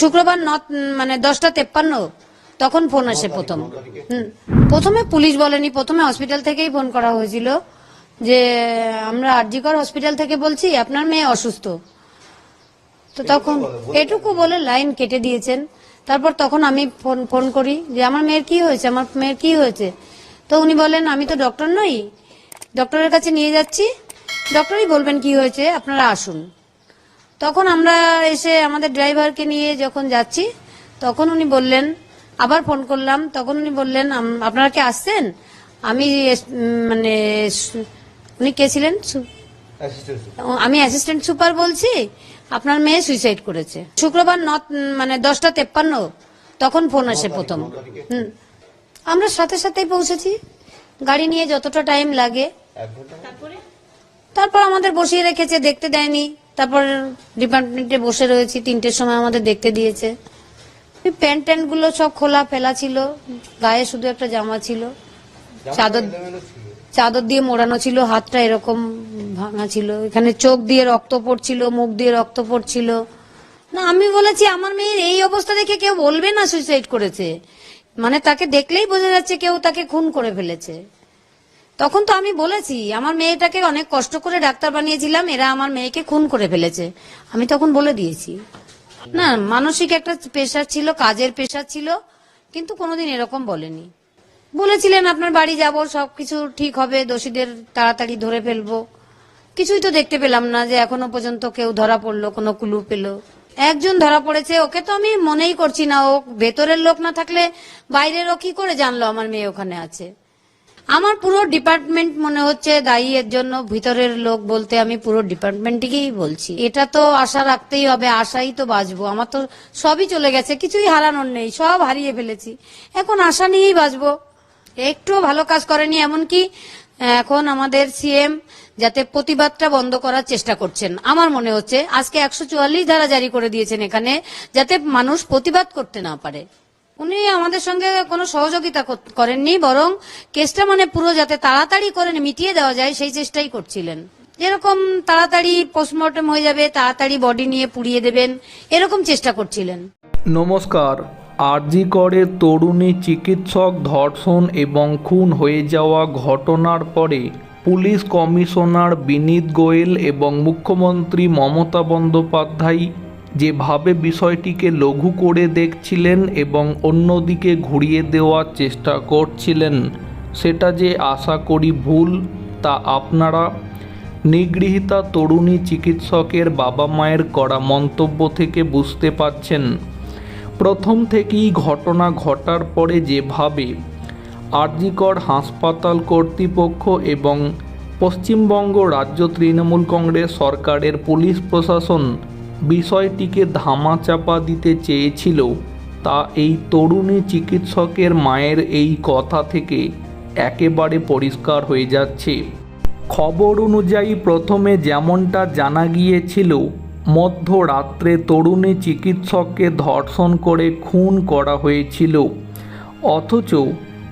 শুক্রবার ন মানে দশটা তেপ্পান্ন তখন ফোন আসে প্রথম। প্রথমে পুলিশ বলেনি প্রথমে হসপিটাল থেকেই ফোন করা হয়েছিল যে আমরা আরজিকর হসপিটাল থেকে বলছি আপনার মেয়ে অসুস্থ। তো তখন এটুকু বলে লাইন কেটে দিয়েছেন। তারপর তখন আমি ফোন ফোন করি যে আমার মেয়ের কি হয়েছে? আমার মেয়ের কি হয়েছে? তো উনি বলেন আমি তো ডক্টর নই ডক্টরের কাছে নিয়ে যাচ্ছি। ডক্টরই বলবেন কি হয়েছে আপনারা আসুন। তখন আমরা এসে আমাদের ড্রাইভারকে নিয়ে যখন যাচ্ছি তখন উনি বললেন আবার ফোন করলাম তখন উনি বললেন আপনারা কি আসছেন? আমি এস- মানে উনি কে ছিলেন? সু- আমি অ্যাসিস্ট্যান্ট সুপার বলছি আপনার মেয়ে সুইসাইড করেছে। শুক্রবার ন মানে দশটা তেপ্পান্ন তখন ফোন আসে প্রথম। হুম। আমরা সাথে সাথেই পৌঁছেছি। গাড়ি নিয়ে যতটা টাইম লাগে। তারপর আমাদের বসিয়ে রেখেছে দেখতে দেয়নি। তারপর ডিপার্টমেন্টে বসে রয়েছি তিনটের সময় আমাদের দেখতে দিয়েছে। প্যান্ট ট্যান্টগুলো সব খোলা ফেলা ছিল গায়ে শুধু একটা জামা ছিল। চাদর চাদর দিয়ে মোড়ানো ছিল হাতটা এরকম ভাঙা ছিল। এখানে চোখ দিয়ে রক্ত পড়ছিল মুখ দিয়ে রক্ত পড়ছিল। না আমি বলেছি আমার মেয়ের এই অবস্থা দেখে কেউ বলবে না সুইসাইড করেছে। মানে তাকে দেখলেই বোঝা যাচ্ছে কেউ তাকে খুন করে ফেলেছে। তখন তো আমি বলেছি, আমার মেয়েটাকে অনেক কষ্ট করে ডাক্তার বানিয়েছিলাম, এরা আমার মেয়েকে খুন করে ফেলেছে। আমি তখন বলে দিয়েছি। না, মানসিক একটা পেশার ছিল, কাজের পেশা ছিল, কিন্তু কোনোদিন এরকম বলেনি। বলেছিলেন, আপনার বাড়ি যাব, সবকিছু ঠিক হবে, দোষীদের তাড়াতাড়ি ধরে ফেলব। কিছুই তো দেখতে পেলাম না যে এখনও পর্যন্ত কেউ ধরা পড়ল, কোনো ক্লু পেল। একজন ধরা পড়েছে, ওকে তো আমি মনেই করছি না, ও ভেতরের লোক না থাকলে বাইরের ও কি করে জানলো আমার মেয়ে ওখানে আছে? আমার পুরো ডিপার্টমেন্ট মনে হচ্ছে দায়ী এর জন্য, ভিতরের লোক বলতে আমি পুরো ডিপার্টমেন্টকেই বলছি। এটা তো আশা রাখতেই হবে, আশাই তো বাঁচবো। আমার তো সবই চলে গেছে, কিছুই হারানোর নেই, সব হারিয়ে ফেলেছি। এখন আশা নিয়েই বাঁচবো। একটুও ভালো কাজ করেনি, এমনকি এখন আমাদের সিএম যাতে প্রতিবাদটা বন্ধ করার চেষ্টা করছেন। আমার মনে হচ্ছে আজকে একশো চুয়াল্লিশ ধারা জারি করে দিয়েছেন এখানে, যাতে মানুষ প্রতিবাদ করতে না পারে। উনি আমাদের সঙ্গে কোনো সহযোগিতা করেননি, বরং কেসটা মানে পুরো যাতে তাড়াতাড়ি করে মিটিয়ে দেওয়া যায়, সেই চেষ্টাই করছিলেন। যেরকম তাড়াতাড়ি পোস্টমর্টম হয়ে যাবে, তাড়াতাড়ি বডি নিয়ে পুড়িয়ে দেবেন, এরকম চেষ্টা করছিলেন। নমস্কার। আরজি করে তরুণী চিকিৎসক ধর্ষণ এবং খুন হয়ে যাওয়া ঘটনার পরে পুলিশ কমিশনার বিনীত গোয়েল এবং মুখ্যমন্ত্রী মমতা বন্দ্যোপাধ্যায় যেভাবে বিষয়টিকে লঘু করে দেখছিলেন এবং অন্যদিকে ঘুরিয়ে দেওয়ার চেষ্টা করছিলেন, সেটা যে আশা করি ভুল তা আপনারা নিগৃহীতা তরুণী চিকিৎসকের বাবা মায়ের করা মন্তব্য থেকে বুঝতে পাচ্ছেন প্রথম থেকেই ঘটনা ঘটার পরে যেভাবে আরজিকর হাসপাতাল কর্তৃপক্ষ এবং পশ্চিমবঙ্গ রাজ্য তৃণমূল কংগ্রেস সরকারের পুলিশ প্রশাসন বিষয়টিকে ধামাচাপা দিতে চেয়েছিল, তা এই তরুণী চিকিৎসকের মায়ের এই কথা থেকে একেবারে পরিষ্কার হয়ে যাচ্ছে। খবর অনুযায়ী প্রথমে যেমনটা জানা গিয়েছিল, মধ্যরাত্রে তরুণী চিকিৎসককে ধর্ষণ করে খুন করা হয়েছিল। অথচ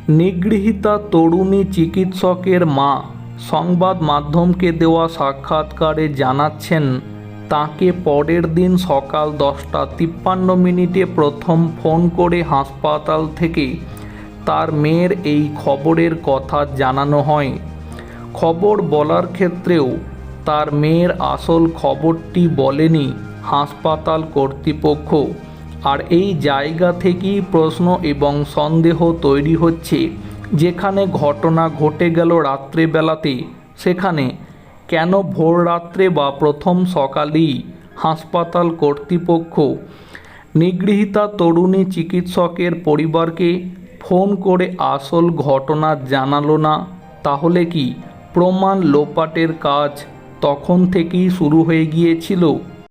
নিগৃহীতা তরুণী চিকিৎসকের মা সংবাদ মাধ্যমকে দেওয়া সাক্ষাৎকারে জানাচ্ছেন তাকে পরের দিন সকাল দশটা তিপ্পান্ন মিনিটে প্রথম ফোন করে হাসপাতাল থেকে তার মেয়ের এই খবরের কথা জানানো হয়। খবর বলার ক্ষেত্রেও তার মেয়ের আসল খবরটি বলেনি হাসপাতাল কর্তৃপক্ষ। আর এই জায়গা থেকেই প্রশ্ন এবং সন্দেহ তৈরি হচ্ছে, যেখানে ঘটনা ঘটে গেল রাত্রেবেলাতে সেখানে কেন ভোর রাত্রে বা প্রথম সকালেই হাসপাতাল কর্তৃপক্ষ নিগৃহীতা তরুণী চিকিৎসকের পরিবারকে ফোন করে আসল ঘটনা জানালো না, তাহলে কি প্রমাণ লোপাটের কাজ তখন থেকেই শুরু হয়ে গিয়েছিল?